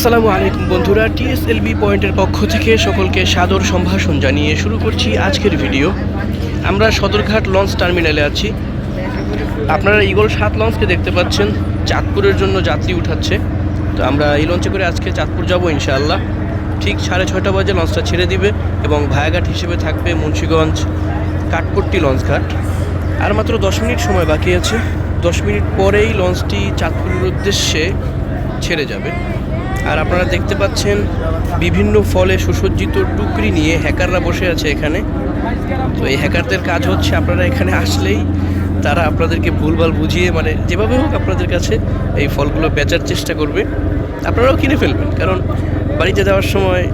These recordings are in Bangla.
আসসালামু আলাইকুম বন্ধুরা, টিএসএলবি পয়েন্টের পক্ষ থেকে সকলকে সাদর সম্ভাষণ জানিয়ে শুরু করছি আজকের ভিডিও। আমরা সদরঘাট লঞ্চ টার্মিনালে আছি। আপনারা ইগল সাত লঞ্চকে দেখতে পাচ্ছেন, চাঁদপুরের জন্য যাত্রী উঠাচ্ছে। তো আমরা এই লঞ্চে করে আজকে চাঁদপুর যাব ইনশাআল্লাহ। ঠিক সাড়ে ছয়টা বাজে লঞ্চটা ছেড়ে দিবে এবং ভায়াঘাট হিসেবে থাকবে মুন্সীগঞ্জ কাঠপট্টি লঞ্চ ঘাট আর মাত্র দশ মিনিট সময় বাকি আছে। দশ মিনিট পরেই লঞ্চটি চাঁদপুরের উদ্দেশ্যে ছেড়ে যাবে। আর আপনারা দেখতে পাচ্ছেন বিভিন্ন ফলে সুসজ্জিত টুকরি নিয়ে হ্যাকাররা বসে আছে এখানে। তো এই হ্যাকারদের কাজ হচ্ছে আপনারা এখানে আসলেই তারা আপনাদেরকে ভুলভাল বুঝিয়ে মানে যেভাবে হোক আপনাদের কাছে এই ফলগুলো বেচার চেষ্টা করবে। আপনারাও কিনে ফেলবেন, কারণ বাড়িতে যাওয়ার সময়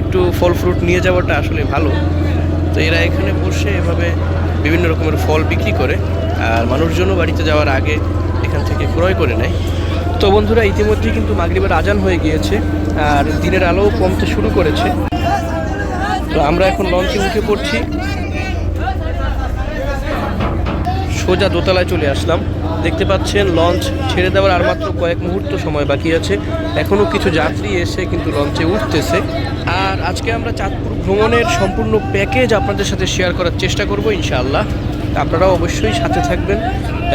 একটু ফল ফ্রুট নিয়ে যাওয়াটা আসলে ভালো। তো এরা এখানে বসে এভাবে বিভিন্ন রকমের ফল বিক্রি করে, আর মানুষজনও বাড়িতে যাওয়ার আগে এখান থেকে ক্রয় করে নেয়। তো বন্ধুরা, ইতিমধ্যেই কিন্তু মাগরিবের আজান হয়ে গিয়েছে, আর দিনের আলোও কমতে শুরু করেছে। তো আমরা এখন লঞ্চে উঠে পড়ছি। সোজা দোতলায় চলে আসলাম। দেখতে পাচ্ছেন, লঞ্চ ছেড়ে দেওয়ার আর মাত্র কয়েক মুহূর্ত সময় বাকি আছে। এখনও কিছু যাত্রী এসে কিন্তু লঞ্চে উঠতেছে। আর আজকে আমরা চাঁদপুর ভ্রমণের সম্পূর্ণ প্যাকেজ আপনাদের সাথে শেয়ার করার চেষ্টা করব, ইনশাআল্লাহ। আপনারাও অবশ্যই সাথে থাকবেন।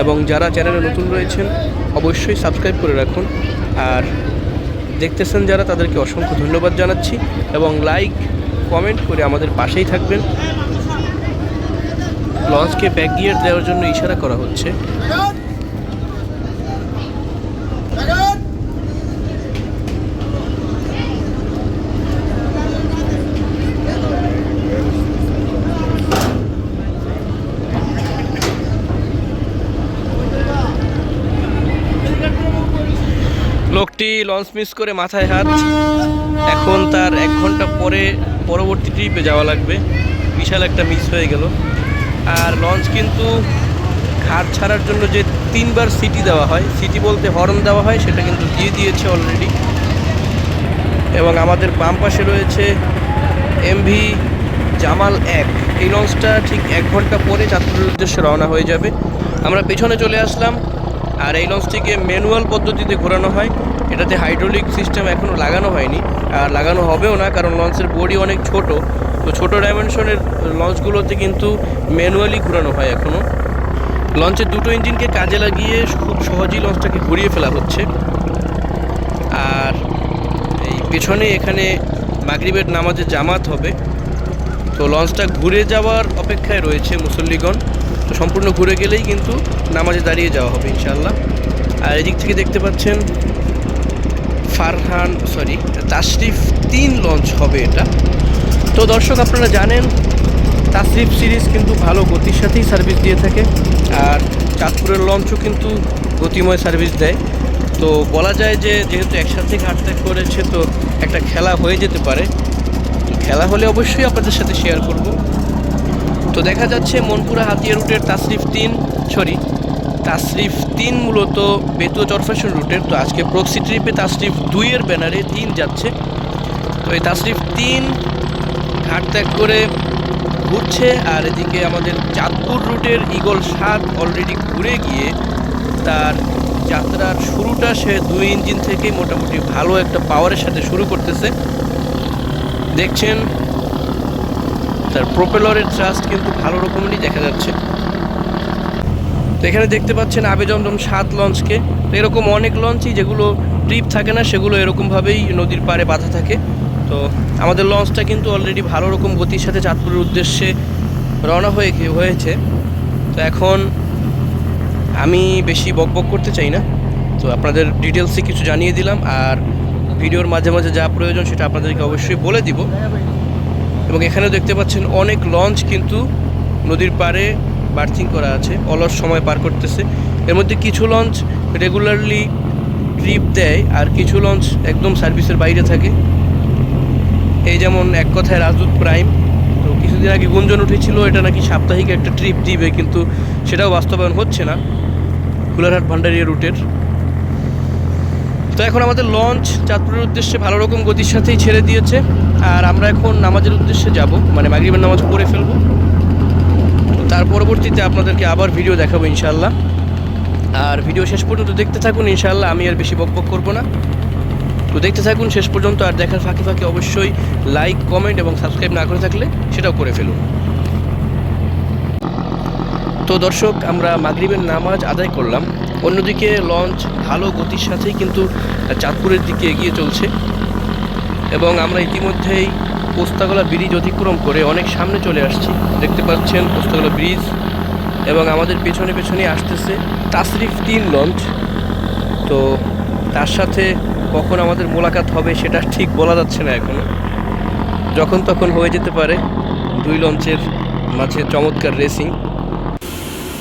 এবং যারা চ্যানেলে নতুন রয়েছেন, অবশ্যই সাবস্ক্রাইব করে রাখুন। আর দেখতেছেন যারা, তাদেরকে অসংখ্য ধন্যবাদ জানাচ্ছি এবং লাইক, কমেন্ট করে আমাদের পাশেই থাকবেন। লঞ্চকে ব্যাক গিয়ার দেওয়ার জন্য ইশারা করা হচ্ছে। লোকটি লঞ্চ মিস করে মাথায় হাত। এখন তার এক ঘণ্টা পরে পরবর্তী ট্রিপে যাওয়া লাগবে। বিশাল একটা মিস হয়ে গেল। আর লঞ্চ কিন্তু ঘাট ছাড়ার জন্য যে তিনবার সিটি দেওয়া হয় সিটি বলতে হর্ন দেওয়া হয়, সেটা কিন্তু দিয়ে দিয়েছে অলরেডি এবং আমাদের বাম পাশে রয়েছে এমভি জামাল এক। এই লঞ্চটা ঠিক এক ঘণ্টা পরে চাঁদপুরের উদ্দেশ্যে রওনা হয়ে যাবে। আমরা পেছনে চলে আসলাম। আর এই লঞ্চটিকে ম্যানুয়াল পদ্ধতিতে ঘোরানো হয়। এটাতে হাইড্রোলিক সিস্টেম এখনও লাগানো হয়নি। আর লাগানো হবেও না, কারণ লঞ্চের বডি অনেক ছোট। তো ছোটো ডাইমেনশনের লঞ্চগুলোতে কিন্তু ম্যানুয়ালি ঘোরানো হয় এখনও লঞ্চের দুটো ইঞ্জিনকে কাজে লাগিয়ে খুব সহজেই লঞ্চটাকে ঘুরিয়ে ফেলা হচ্ছে। আর এই পেছনে এখানে মাগরিবের নামাজে জামাত হবে। তো লঞ্চটা ঘুরে যাওয়ার অপেক্ষায় রয়েছে মুসল্লিগণ। তো সম্পূর্ণ ঘুরে গেলেই কিন্তু নামাজে দাঁড়িয়ে যাওয়া হবে ইনশাল্লাহ আর এদিক থেকে দেখতে পাচ্ছেন ফারহান সরি তাশরিফ তিন লঞ্চ হবে এটা। তো দর্শক, আপনারা জানেন তাসরিফ সিরিজ কিন্তু ভালো গতির সাথেই সার্ভিস দিয়ে থাকে, আর চাঁদপুরের লঞ্চও কিন্তু গতিময় সার্ভিস দেয়। তো বলা যায় যে, যেহেতু একসাথে ঘাট ত্যাগ করেছে, তো একটা খেলা হয়ে যেতে পারে। খেলা হলে অবশ্যই আপনাদের সাথে শেয়ার করব। তো দেখা যাচ্ছে মনপুরা হাতিয়া রুটের তাসরিফ তিন সরি তাসরিফ তিন মূলত বেতুয়া চরফেশন রুটের। তো আজকে প্রক্সি ট্রিপে তাসরিফ দুইয়ের ব্যানারে তিন যাচ্ছে। তো এই তাসরিফ তিন ঘাট ত্যাগ করে ঘুরছে আর এদিকে আমাদের চাঁদপুর রুটের ইগল সাত অলরেডি ঘুরে গিয়ে তার যাত্রার শুরুটা সে দুই ইঞ্জিন থেকে মোটামুটি ভালো একটা পাওয়ারের সাথে শুরু করতেছে। দেখছেন, তার প্রোপেলরের ট্রাস্ট কিন্তু ভালো রকমেরই দেখা যাচ্ছে। তো এখানে দেখতে পাচ্ছেন আবেদমদম সাত লঞ্চকে। তো এরকম অনেক লঞ্চই যেগুলো ট্রিপ থাকে না, সেগুলো এরকমভাবেই নদীর পাড়ে বাঁধা থাকে। তো আমাদের লঞ্চটা কিন্তু অলরেডি ভালো রকম গতির সাথে চাঁদপুরের উদ্দেশ্যে রওনা হয়ে হয়েছে। তো এখন আমি বেশি বকবক করতে চাই না। তো আপনাদের ডিটেলসে কিছু জানিয়ে দিলাম, আর ভিডিওর মাঝে মাঝে যা প্রয়োজন সেটা আপনাদেরকে অবশ্যই বলে দিব। এবং এখানেও দেখতে পাচ্ছেন অনেক লঞ্চ কিন্তু নদীর পাড়ে বার্থিং করা আছে, অলস সময় পার করতেছে। এর মধ্যে কিছু লঞ্চ রেগুলারলি ট্রিপ দেয় আর কিছু লঞ্চ একদম সার্ভিসের বাইরে থাকে। এই যেমন এক কথায় রাজদূত প্রাইম। তো কিছুদিন আগে গুঞ্জন উঠেছিল, এটা নাকি সাপ্তাহিক একটা ট্রিপ দিবে, কিন্তু সেটাও বাস্তবায়ন হচ্ছে না। কুলারহাট ভান্ডারিয়া রুটের তো এখন আমাদের লঞ্চ চাঁদপুরের উদ্দেশ্যে ভালো রকম গতির সাথেই ছেড়ে দিয়েছে। আর আমরা এখন নামাজের উদ্দেশ্যে যাব মানে মাগরিবের নামাজ পড়ে ফেলব। তার পরবর্তীতে আপনাদেরকে আবার ভিডিও দেখাবো ইনশাল্লাহ আর ভিডিও শেষ পর্যন্ত দেখতে থাকুন ইনশাল্লাহ আমি আর বেশি বকবক করব না। তো দেখতে থাকুন শেষ পর্যন্ত, আর দেখার ফাঁকে ফাঁকে অবশ্যই লাইক কমেন্ট এবং সাবস্ক্রাইব না করে থাকলে সেটাও করে ফেলুন। তো দর্শক, আমরা মাগরিবের নামাজ আদায় করলাম। অন্যদিকে লঞ্চ ভালো গতির সাথেই কিন্তু চাঁদপুরের দিকে এগিয়ে চলছে। এবং আমরা ইতিমধ্যেই পোস্তাগোলা ব্রিজ অতিক্রম করে অনেক সামনে চলে আসছি। দেখতে পাচ্ছেন পোস্তাগোলা ব্রিজ এবং আমাদের পেছনে পেছনে আসতেছে তাসরিফ তিন লঞ্চ। তো তার সাথে কখন আমাদের মোলাকাত হবে সেটা ঠিক বলা যাচ্ছে না এখনও। যখন তখন হয়ে যেতে পারে দুই লঞ্চের মাঝে চমৎকার রেসিং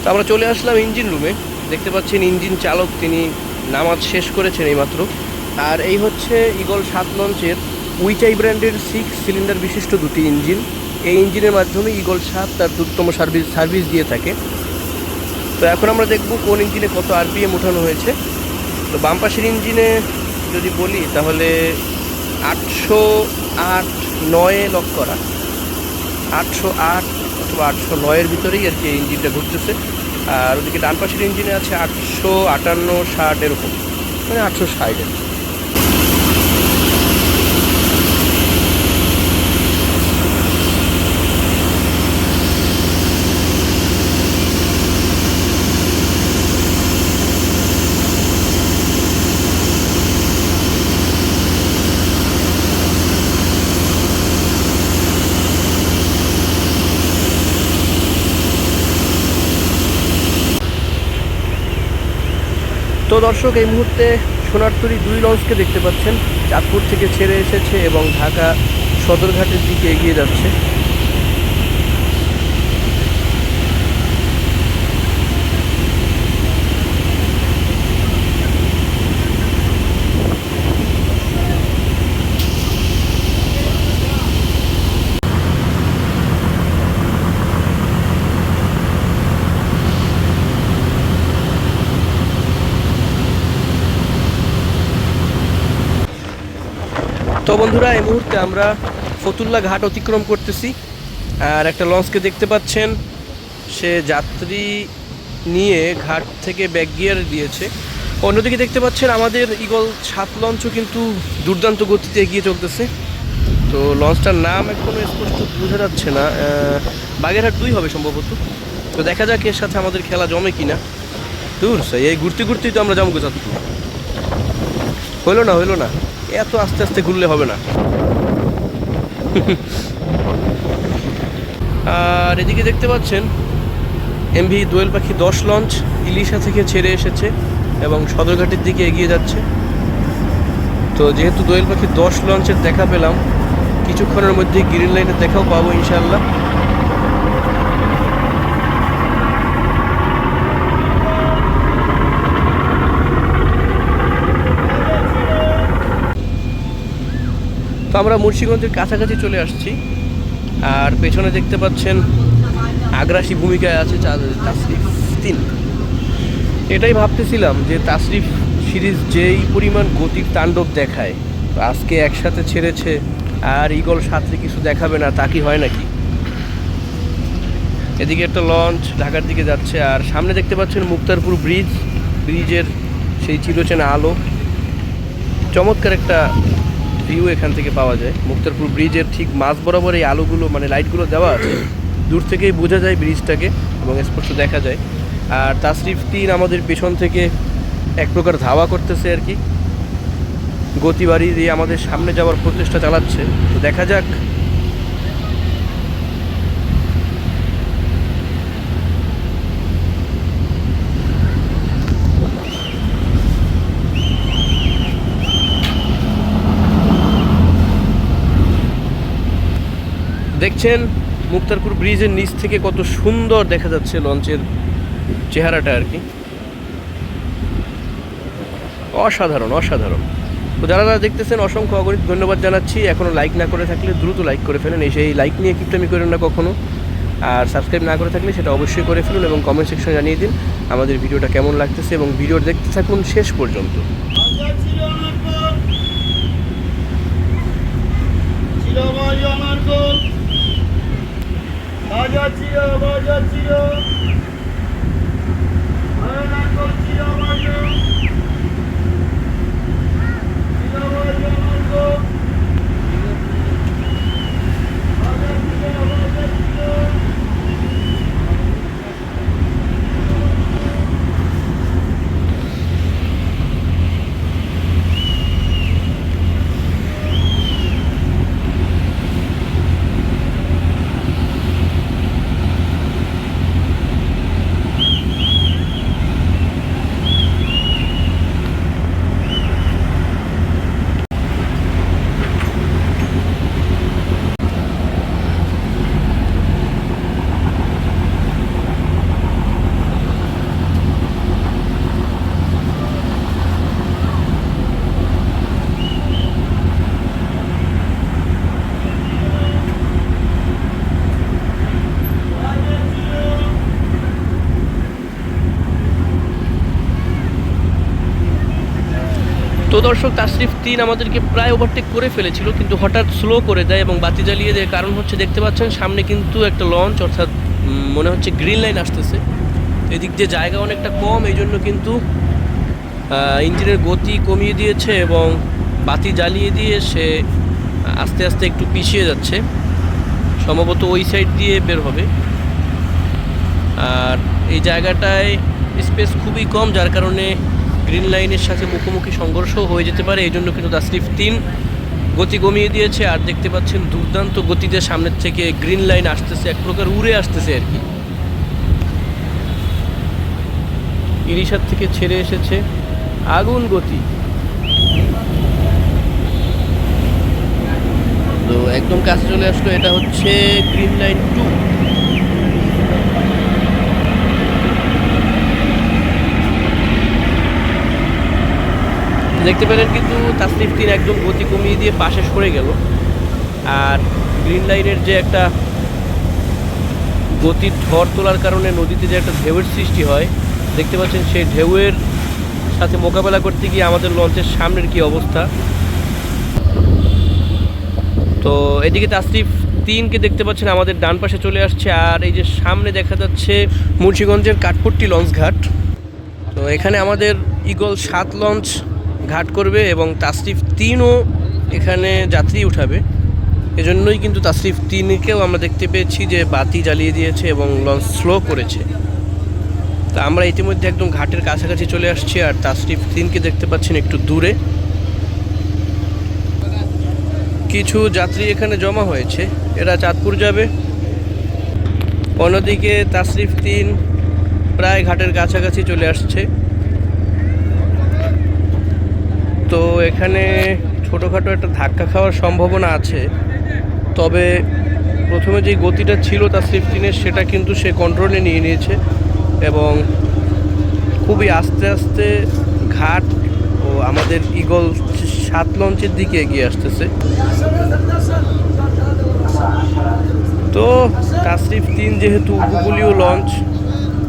তো আমরা চলে আসলাম ইঞ্জিন রুমে দেখতে পাচ্ছেন ইঞ্জিন চালক তিনি নামাজ শেষ করেছেন এইমাত্র। আর এই হচ্ছে ইগল সাত লঞ্চের উইচাই ব্র্যান্ডের সিক্স সিলিন্ডার বিশিষ্ট দুটি ইঞ্জিন। এই ইঞ্জিনের মাধ্যমে ইগল সাত তার দ্রুততম সার্ভিস সার্ভিস দিয়ে থাকে। তো এখন আমরা দেখব কোন ইঞ্জিনে কত আরপিএম ওঠানো হয়েছে। তো বাম পাশের ইঞ্জিনে যদি বলি, তাহলে আটশো আট নয়ে লক করা। আটশো আট অথবা আটশো নয়ের ভিতরেই আর কি এই ইঞ্জিনটা ঘুরতেছে। আর ওদিকে ডান পাশের ইঞ্জিনে আছে আটশো আটান্ন ষাট এরকম। মানে আটশো ষাট আর তো দর্শক, এই মুহূর্তে সোনারতরী দুই লঞ্চকে দেখতে পাচ্ছেন। চাঁদপুর থেকে ছেড়ে এসেছে এবং ঢাকা সদরঘাটের দিকে এগিয়ে যাচ্ছে। বন্ধুরা, এই মুহূর্তে আমরা ফতুল্লা ঘাট অতিক্রম করতেছি। আর একটা লঞ্চকে দেখতে পাচ্ছেন, সে যাত্রী নিয়ে ঘাট থেকে ব্যাক গিয়ার দিয়েছে। অন্যদিকে দেখতে পাচ্ছেন, আমাদের ইগল সাত লঞ্চও কিন্তু দুর্দান্ত গতিতে এগিয়ে চলতেছে। তো লঞ্চটার নাম এখনও স্পষ্ট বোঝা যাচ্ছে না। বাগেরহাট দুই হবে সম্ভবত। তো দেখা যাক এর সাথে আমাদের খেলা জমে কিনা। দূর এই ঘুরতে ঘুরতেই তো আমরা জমকে চাচ্ছি হইল না হইল না। এত আস্তে আস্তে ঘুরলে হবে না। আর এদিকে দেখতে পাচ্ছেন এমভি দোয়েল পাখি দশ লঞ্চ ইলিশা থেকে ছেড়ে এসেছে এবং সদরঘাটের দিকে এগিয়ে যাচ্ছে। তো যেহেতু দোয়েল পাখি দশ লঞ্চের দেখা পেলাম, কিছুক্ষণের মধ্যে গ্রিন লাইনের দেখাও পাবো ইনশাল্লাহ তো আমরা মুন্সিগঞ্জের কাছাকাছি চলে আসছি। আর পেছনে দেখতে পাচ্ছেন আগ্রাসী ভূমিকায় আছে তাসরিফ তিন। এটাই ভাবতেছিলাম যে তাসরিফ সিরিজ যেই পরিমাণ গতির তাণ্ডব দেখায় আজকে একসাথে ছেড়েছে আর ইগল সাথে কিছু দেখাবে না, তা কি হয় নাকি? এদিকে একটা লঞ্চ ঢাকার দিকে যাচ্ছে, আর সামনে দেখতে পাচ্ছেন মুক্তারপুর ব্রিজ, ব্রিজের সেই চিরচেনা আলো। চমৎকার একটা ভিউ এখান থেকে পাওয়া যায়। মুক্তারপুর ব্রিজের ঠিক মাঝ বরাবর এই আলোগুলো মানে লাইটগুলো দেওয়া আছে। দূর থেকেই বোঝা যায় ব্রিজটাকে এবং স্পষ্ট দেখা যায়। আর তাসরিফ তিন আমাদের পেছন থেকে এক প্রকার ধাওয়া করতেছে আর কি। গতি বাড়িয়ে দিয়ে আমাদের সামনে যাওয়ার প্রচেষ্টা চালাচ্ছে। তো দেখা যাক দেখছেন, মুক্তারপুর ব্রিজের নিচ থেকে কত সুন্দর দেখা যাচ্ছে লঞ্চের চেহারাটা আর কি। অসাধারণ অসাধারণ। তো যারা যারা দেখতেছেন, অসংখ্য অগণিত ধন্যবাদ জানাচ্ছি। এখনও লাইক না করে থাকলে দ্রুত লাইক করে ফেলেন। এই সেই লাইক নিয়ে কিপটামি করেন না কখনো। আর সাবস্ক্রাইব না করে থাকলে সেটা অবশ্যই করে ফেলুন এবং কমেন্ট সেকশনে জানিয়ে দিন আমাদের ভিডিওটা কেমন লাগতেছে এবং ভিডিও দেখতে থাকুন শেষ পর্যন্ত। বাজা ছিল বাজা গোল ছিল বাজা ছিল বাজা গো বাজার ছিল বাজার ছিল তো দর্শক তাশরিফ তিন আমাদেরকে প্রায় ওভারটেক করে ফেলেছিল, কিন্তু হঠাৎ স্লো করে দেয় এবং বাতি জ্বালিয়ে দেয়। কারণ হচ্ছে, দেখতে পাচ্ছেন, সামনে কিন্তু একটা লঞ্চ অর্থাৎ মনে হচ্ছে গ্রিন লাইন আসতেছে। এদিক দিয়ে জায়গা অনেকটা কম এই জন্য কিন্তু ইঞ্জিনের গতি কমিয়ে দিয়েছে এবং বাতি জ্বালিয়ে দিয়ে সে আস্তে আস্তে একটু পিছিয়ে যাচ্ছে। সম্ভবত ওই সাইড দিয়ে বের হবে। আর এই জায়গাটায় স্পেস খুবই কম, যার কারণে গ্রিন লাইনের সাথে মুখোমুখি সংঘর্ষ হয়ে যেতে পারে এই জন্য কিন্তু তাসরিফ তিন গতি কমিয়ে দিয়েছে। আর দেখতে পাচ্ছেন দুর্দান্ত গতিতে সামনের থেকে গ্রিন লাইন আসতেছে, এক প্রকার উড়ে আসতেছে আর কি। ইরিশার থেকে ছেড়ে এসেছে আগুন গতি। তো একদম কাছে চলে আসলো, এটা হচ্ছে গ্রিন লাইন টু। দেখতে পেলেন কিন্তু তাসরিফ তিন একদম গতি কমিয়ে দিয়ে পাশে সরে গেল। আর গ্রিন লাইনের যে একটা গতির ঝড় তোলার কারণে নদীতে যে একটা ঢেউয়ের সৃষ্টি হয়, দেখতে পাচ্ছেন সেই ঢেউয়ের সাথে মোকাবেলা করতে গিয়ে আমাদের লঞ্চের সামনের কি অবস্থা। তো এদিকে তাসরিফ তিনকে দেখতে পাচ্ছেন, আমাদের ডান পাশে চলে আসছে, আর এই যে সামনে দেখা যাচ্ছে মুন্সিগঞ্জের কাঠপট্টি লঞ্চ ঘাট তো এখানে আমাদের ইগল সাত লঞ্চ ঘাট করবে এবং তাসরিফ তিনও এখানে যাত্রী উঠাবে। এজন্যই কিন্তু তাসরিফ তিনকেও আমরা দেখতে পেয়েছি যে বাতি জ্বালিয়ে দিয়েছে এবং লঞ্চ স্লো করেছে। তা আমরা ইতিমধ্যে একদম ঘাটের কাছাকাছি চলে আসছি আর তাসরিফ তিনকে দেখতে পাচ্ছেন একটু দূরে। কিছু যাত্রী এখানে জমা হয়েছে। এরা চাঁদপুর যাবে। অন্যদিকে তাসরিফ তিন প্রায় ঘাটের কাছাকাছি চলে আসছে। তো এখানে ছোটোখাটো একটা ধাক্কা খাওয়ার সম্ভাবনা আছে। তবে প্রথমে যে গতিটা ছিল তার সিফটিনের সেটা কিন্তু সে কন্ট্রোলে নিয়ে নিয়েছে এবং খুবই আস্তে আস্তে ঘাট ও আমাদের ইগল সাত লঞ্চের দিকে এগিয়ে আসতেছে। তো তাসরিফ তিন যেহেতু উপকূলীয় লঞ্চ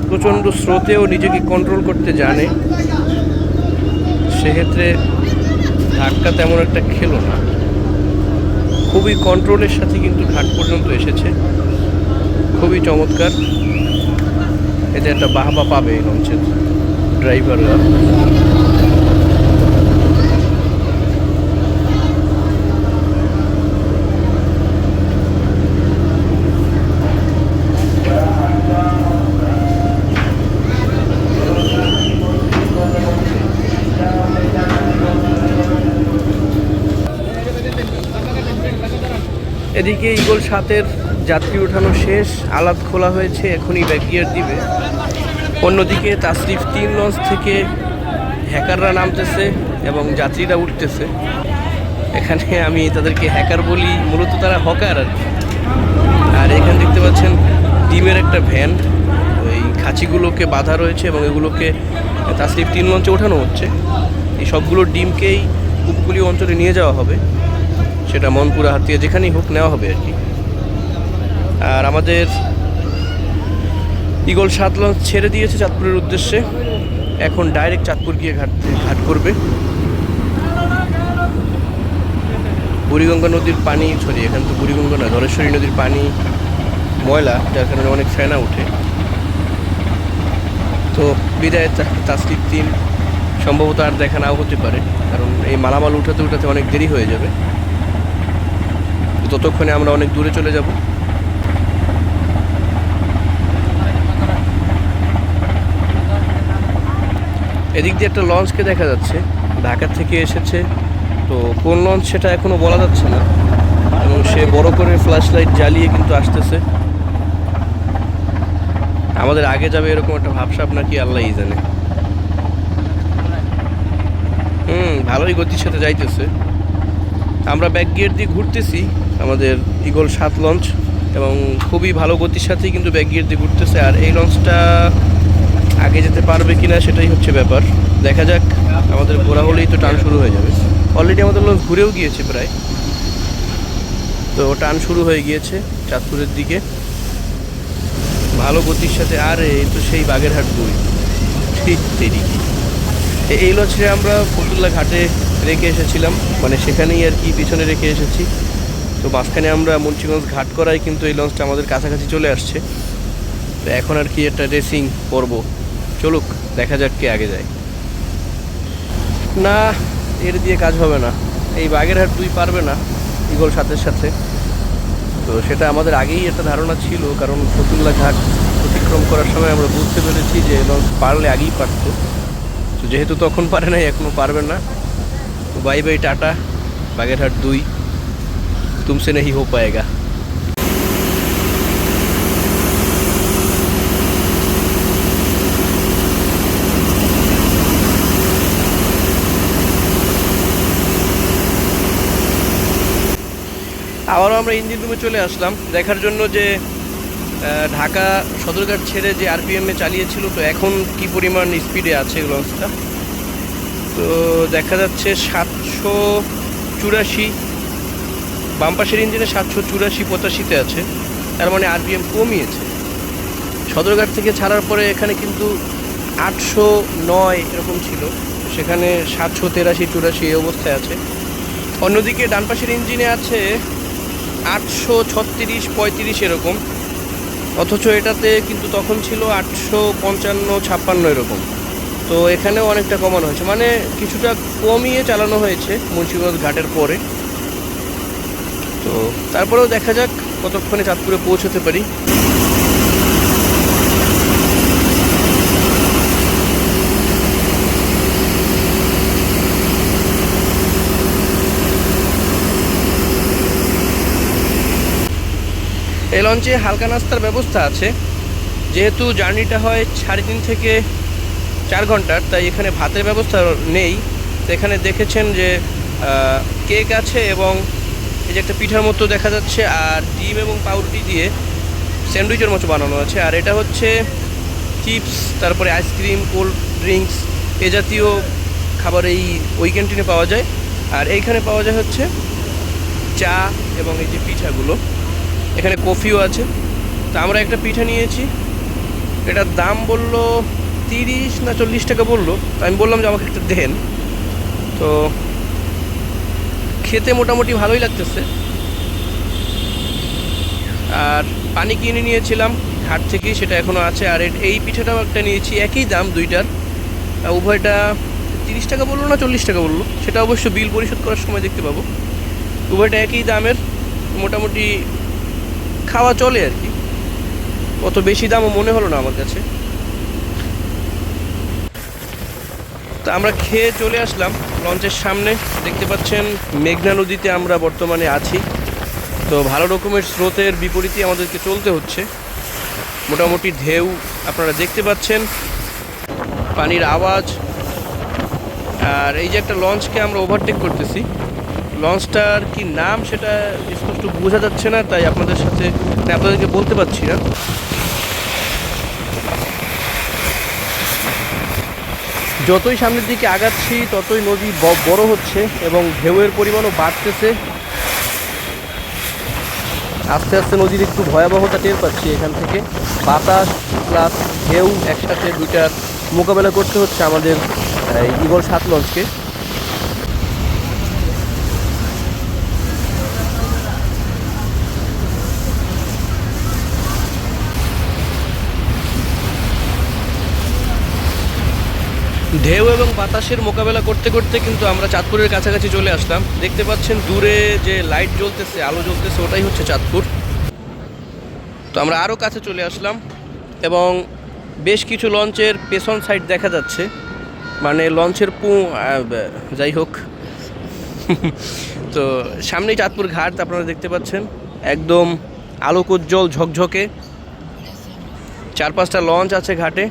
প্রচণ্ড স্রোতেও নিজেকে কন্ট্রোল করতে জানে, সেক্ষেত্রে ধাক্কা তেমন একটা খেলো না। খুবই কন্ট্রোলের সাথে কিন্তু ঘাট পর্যন্ত এসেছে। খুবই চমৎকার। এতে একটা বাহবা পাবে এই লঞ্চের ড্রাইভাররা এদিকে ইগল সাতের যাত্রী ওঠানো শেষ আলাদ খোলা হয়েছে, এখনই ব্যাক গিয়ার দিবে। অন্যদিকে তাসরিফ তিন লঞ্চ থেকে হ্যাকাররা নামতেছে এবং যাত্রীরা উঠতেছে। এখানে আমি তাদেরকে হ্যাকার বলি, মূলত তারা হকার আর কি। আর এখানে দেখতে পাচ্ছেন ডিমের একটা ভ্যান, ওই খাঁচিগুলোকে বাঁধা রয়েছে এবং এগুলোকে তাসরিফ তিন লঞ্চে ওঠানো হচ্ছে। এই সবগুলো ডিমকেই উপকূলীয় অঞ্চলে নিয়ে যাওয়া হবে। সেটা মনপুরা হাতিয়া যেখানেই হোক নেওয়া হবে আর কি। আর আমাদের ইগল সাত লঞ্চ ছেড়ে দিয়েছে চাঁদপুরের উদ্দেশ্যে। এখন ডাইরেক্ট চাঁদপুর গিয়ে ঘাট ঘাট করবে। বুড়িগঙ্গা নদীর পানি, সরি, এখানে তো বুড়িগঙ্গা না, ধলেশ্বরী নদীর পানি, ময়লা, যার কারণে অনেক ফেনা ওঠে। তো বিদায়, তা- তাসলিফ তিন। সম্ভবত আর দেখা নাও হতে পারে, কারণ এই মালামাল উঠাতে উঠাতে অনেক দেরি হয়ে যাবে। ততক্ষণে আমরা অনেক দূরে চলে যাব। এদিক দিয়ে একটা লঞ্চকে দেখা যাচ্ছে। ঢাকা থেকে এসেছে। তো কোন লঞ্চ সেটা এখনও বলা যাচ্ছে না। এবং সে বড় করে ফ্ল্যাশ লাইট জ্বালিয়ে কিন্তু আসতেছে। আমাদের আগে যাবে এরকম একটা ভাবসাব নাকি আল্লাহই জানে। হুম, ভালোই গতির সাথে যাইতেছে। আমরা ব্যাক গিয়ার দিয়ে ঘুরতেছি। আমাদের ইগল সাত লঞ্চ এবং খুবই ভালো গতির সাথেই কিন্তু ব্যাক গিয়ার দিয়ে ঘুরতেছে। আর এই লঞ্চটা আগে যেতে পারবে কিনা সেটাই হচ্ছে ব্যাপার। দেখা যাক, আমাদের ঘোরা হলেই তো টান শুরু হয়ে যাবে। অলরেডি আমাদের লঞ্চ ঘুরেও গিয়েছে প্রায়। তো টান শুরু হয়ে গিয়েছে চাঁদপুরের দিকে। ভালো গতির সাথে, আর এই তো সেই বাগেরহাট দুই ঠিক তেরিকি এই লঞ্চে আমরা ফতুল্লা ঘাটে রেখে এসেছিলাম। মানে সেখানেই আর কি পিছনে রেখে এসেছি। তো মাঝখানে আমরা মুন্সিগঞ্জ ঘাট করাই, কিন্তু এই লঞ্চটা আমাদের কাছাকাছি চলে আসছে। তো এখন আর কি একটা রেসিং করব। চলুক, দেখা যাক কে আগে যায়। না, এর দিয়ে কাজ হবে না। এই বাগেরহাট দুই পারবে না ইগল সাথের সাথে। তো সেটা আমাদের আগেই একটা ধারণা ছিল, কারণ ফতুল্লা ঘাট অতিক্রম করার সময় আমরা বুঝতে পেরেছি যে লঞ্চ পারলে আগেই পারতো। তো যেহেতু তখন পারে নাই এখনও পারবে না। তো বাই বাই টাটা, বাগেরহাট দুই। তুমসে নেই হো পায়েগা আবারও আমরা ইঞ্জিন রুমে চলে আসলাম। দেখার জন্য যে ঢাকা সদরঘাট ছেড়ে যে আরপিএমে চালিয়েছিল, তো এখন কি পরিমাণ স্পিডে আছে লঞ্চটা তো দেখা যাচ্ছে সাতশো চুরাশি বাম পাশের ইঞ্জিনে সাতশো চুরাশি, পঁচাশিতে আছে। তার মানে আরপিএম কমিয়েছে। সদরঘাট থেকে ছাড়ার পরে এখানে কিন্তু আটশো নয় এরকম ছিল। সেখানে সাতশো তেরাশি, চুরাশি এই অবস্থায় আছে। অন্যদিকে ডান পাশের ইঞ্জিনে আছে আটশো ছত্রিশ, পঁয়ত্রিশ এরকম। অথচ এটাতে কিন্তু তখন ছিল আটশো পঞ্চান্ন, ছাপ্পান্ন এরকম। তো এখানেও অনেকটা কমানো হয়েছে। মানে কিছুটা কমিয়ে চালানো হয়েছে মুন্সিগঞ্জ ঘাটের পরে। তো তারপরেও দেখা যাক কতক্ষণে চাঁদপুরে পৌঁছতে পারি। এই লঞ্চে হালকা নাস্তার ব্যবস্থা আছে। যেহেতু জার্নিটা হয় সাড়ে তিন থেকে চার ঘণ্টার, তাই এখানে ভাতের ব্যবস্থা নেই। এখানে দেখেছেন যে কেক আছে এবং এই যে একটা পিঠার মতো দেখা যাচ্ছে, আর ডিম এবং পাউরুটি দিয়ে স্যান্ডউইচের মতো বানানো আছে। আর এটা হচ্ছে চিপস, তারপরে আইসক্রিম, কোল্ড ড্রিঙ্কস এ জাতীয় খাবার এই ওই ক্যান্টিনে পাওয়া যায়। আর এইখানে পাওয়া যায় হচ্ছে চা এবং এই যে পিঠাগুলো। এখানে কফিও আছে। তো আমরা একটা পিঠা নিয়েছি। এটার দাম বলল তিরিশ না চল্লিশ টাকা বলল। তো আমি বললাম যে আমাকে একটা দেন। তো খেতে মোটামুটি ভালোই লাগতেছে। আর পানি কিনে নিয়েছিলাম ঘাট থেকেই সেটা এখনও আছে। আর এই পিঠাটাও একটা নিয়েছি, একই দাম দুইটার। উভয়টা তিরিশ টাকা বলল না চল্লিশ টাকা বলল? সেটা অবশ্য বিল পরিশোধ করার সময় দেখতে পাবো। উভয়টা একই দামের, মোটামুটি খাওয়া চলে আর কি। অত বেশি দামও মনে হলো না আমার কাছে। তো আমরা খেয়ে চলে আসলাম। লঞ্চের সামনে দেখতে পাচ্ছেন মেঘনা নদীতে আমরা বর্তমানে আছি। তো ভালো রকমের স্রোতের বিপরীতে আমাদেরকে চলতে হচ্ছে। মোটামুটি ঢেউ আপনারা দেখতে পাচ্ছেন, পানির আওয়াজ। আর এই যে একটা লঞ্চকে আমরা ওভারটেক করতেছি। লঞ্চটার কি নাম সেটা স্পষ্ট বোঝা যাচ্ছে না, তাই আপনাদের সাথে আপনাদেরকে বলতে পারছি না। যতই সামনের দিকে আগাচ্ছি, ততই নদী বড় হচ্ছে এবং ঢেউয়ের পরিমাণও বাড়তেছে। আস্তে আস্তে নদীর একটু ভয়াবহতা টের পাচ্ছি এখান থেকে। বাতাস প্লাস ঢেউ একসাথে দুইটার মোকাবেলা করতে হচ্ছে আমাদের ইগল সাত লঞ্চকে। ঢেউ এবং বাতাসের মোকাবেলা করতে করতে কিন্তু আমরা চাঁদপুরের কাছাকাছি চলে আসলাম। দেখতে পাচ্ছেন দূরে যে লাইট জ্বলতেছে, আলো জ্বলতেছে, ওটাই হচ্ছে চাঁদপুর। তো আমরা আরও কাছে চলে আসলাম এবং বেশ কিছু লঞ্চের পেছন সাইড দেখা যাচ্ছে। মানে লঞ্চের পু যাই হোক। তো সামনেই চাঁদপুর ঘাট, আপনারা দেখতে পাচ্ছেন। একদম আলোকোজ্জ্বল ঝকঝকে। চার পাঁচটা লঞ্চ আছে ঘাটে।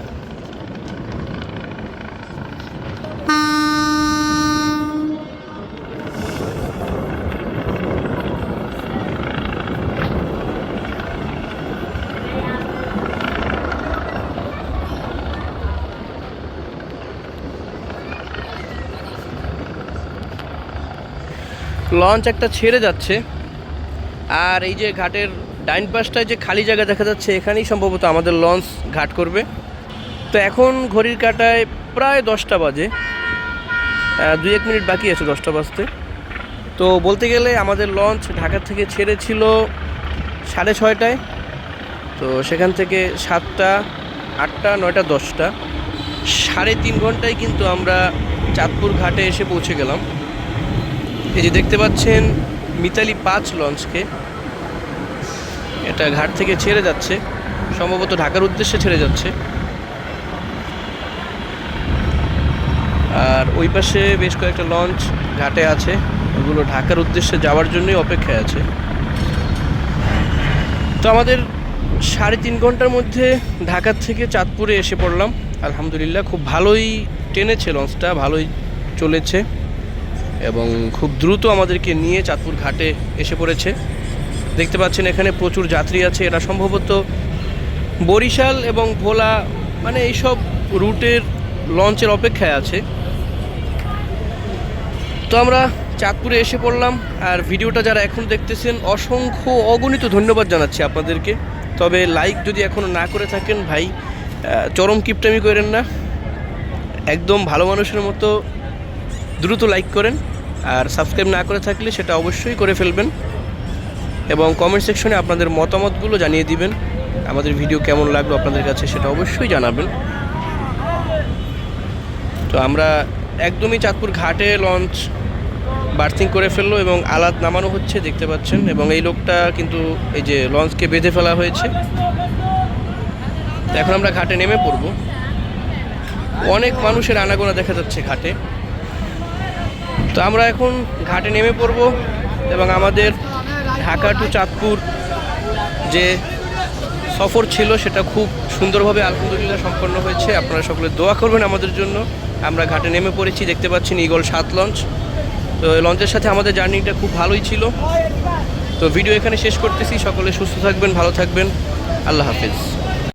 লঞ্চ একটা ছেড়ে যাচ্ছে। আর এই যে ঘাটের ডাইন পাশটায় যে খালি জায়গা দেখা যাচ্ছে, এখানেই সম্ভবত আমাদের লঞ্চ ঘাট করবে। তো এখন ঘড়ির কাটায় প্রায় দশটা বাজে। দুই এক মিনিট বাকি আছে দশটা বাজতে। তো বলতে গেলে আমাদের লঞ্চ ঢাকা থেকে ছেড়েছিল সাড়ে ছয়টায়। তো সেখান থেকে সাতটা, আটটা, নয়টা, দশটা। সাড়ে তিন ঘন্টায় কিন্তু আমরা চাঁদপুর ঘাটে এসে পৌঁছে গেলাম। এই যে দেখতে পাচ্ছেন মিতালি পাঁচ লঞ্চকে। এটা ঘাট থেকে ছেড়ে যাচ্ছে। সম্ভবত ঢাকার উদ্দেশ্যে ছেড়ে যাচ্ছে। আর ওই পাশে বেশ কয়েকটা লঞ্চ ঘাটে আছে। ওগুলো ঢাকার উদ্দেশ্যে যাওয়ার জন্যই অপেক্ষায় আছে। তো আমাদের সাড়ে তিন ঘণ্টার মধ্যে ঢাকার থেকে চাঁদপুরে এসে পড়লাম। আলহামদুলিল্লাহ, খুব ভালোই টেনেছে লঞ্চটা, ভালোই চলেছে। এবং খুব দ্রুত আমাদেরকে নিয়ে চাঁদপুর ঘাটে এসে পড়েছে। দেখতে পাচ্ছেন এখানে প্রচুর যাত্রী আছে। এরা সম্ভবত বরিশাল এবং ভোলা মানে এইসব রুটের লঞ্চের অপেক্ষায় আছে। তো আমরা চাঁদপুরে এসে পড়লাম। আর ভিডিওটা যারা এখন দেখতেছেন, অসংখ্য অগণিত ধন্যবাদ জানাচ্ছি আপনাদেরকে। তবে লাইক যদি এখনও না করে থাকেন, ভাই চরম কিপটামি করেন না। একদম ভালো মানুষের মতো দ্রুত লাইক করেন। আর সাবস্ক্রাইব না করে থাকলে সেটা অবশ্যই করে ফেলবেন এবং কমেন্ট সেকশনে আপনাদের মতামতগুলো জানিয়ে দিবেন, আমাদের ভিডিও কেমন লাগল আপনাদের কাছে সেটা অবশ্যই জানাবেন। তো আমরা একদমই চাঁদপুর ঘাটে লঞ্চ বার্থিং করে ফেলল এবং আলাদ নামানো হচ্ছে, দেখতে পাচ্ছেন, এবং এই লোকটা কিন্তু এই যে লঞ্চকে বেঁধে ফেলা হয়েছে। এখন আমরা ঘাটে নেমে পড়ব। অনেক মানুষের আনাগোনা দেখা যাচ্ছে ঘাটে। তো আমরা এখন ঘাটে নেমে পড়ব এবং আমাদের ঢাকা টু চাঁদপুর যে সফর ছিল সেটা খুব সুন্দরভাবে, আলহামদুলিল্লাহ সম্পন্ন হয়েছে। আপনারা সকলে দোয়া করবেন আমাদের জন্য। আমরা ঘাটে নেমে পড়েছি, দেখতে পাচ্ছেন ইগল সাত লঞ্চ তো লঞ্চের সাথে আমাদের জার্নিটা খুব ভালোই ছিল। তো ভিডিও এখানে শেষ করতেছি। সকলে সুস্থ থাকবেন, ভালো থাকবেন। আল্লাহ হাফিজ।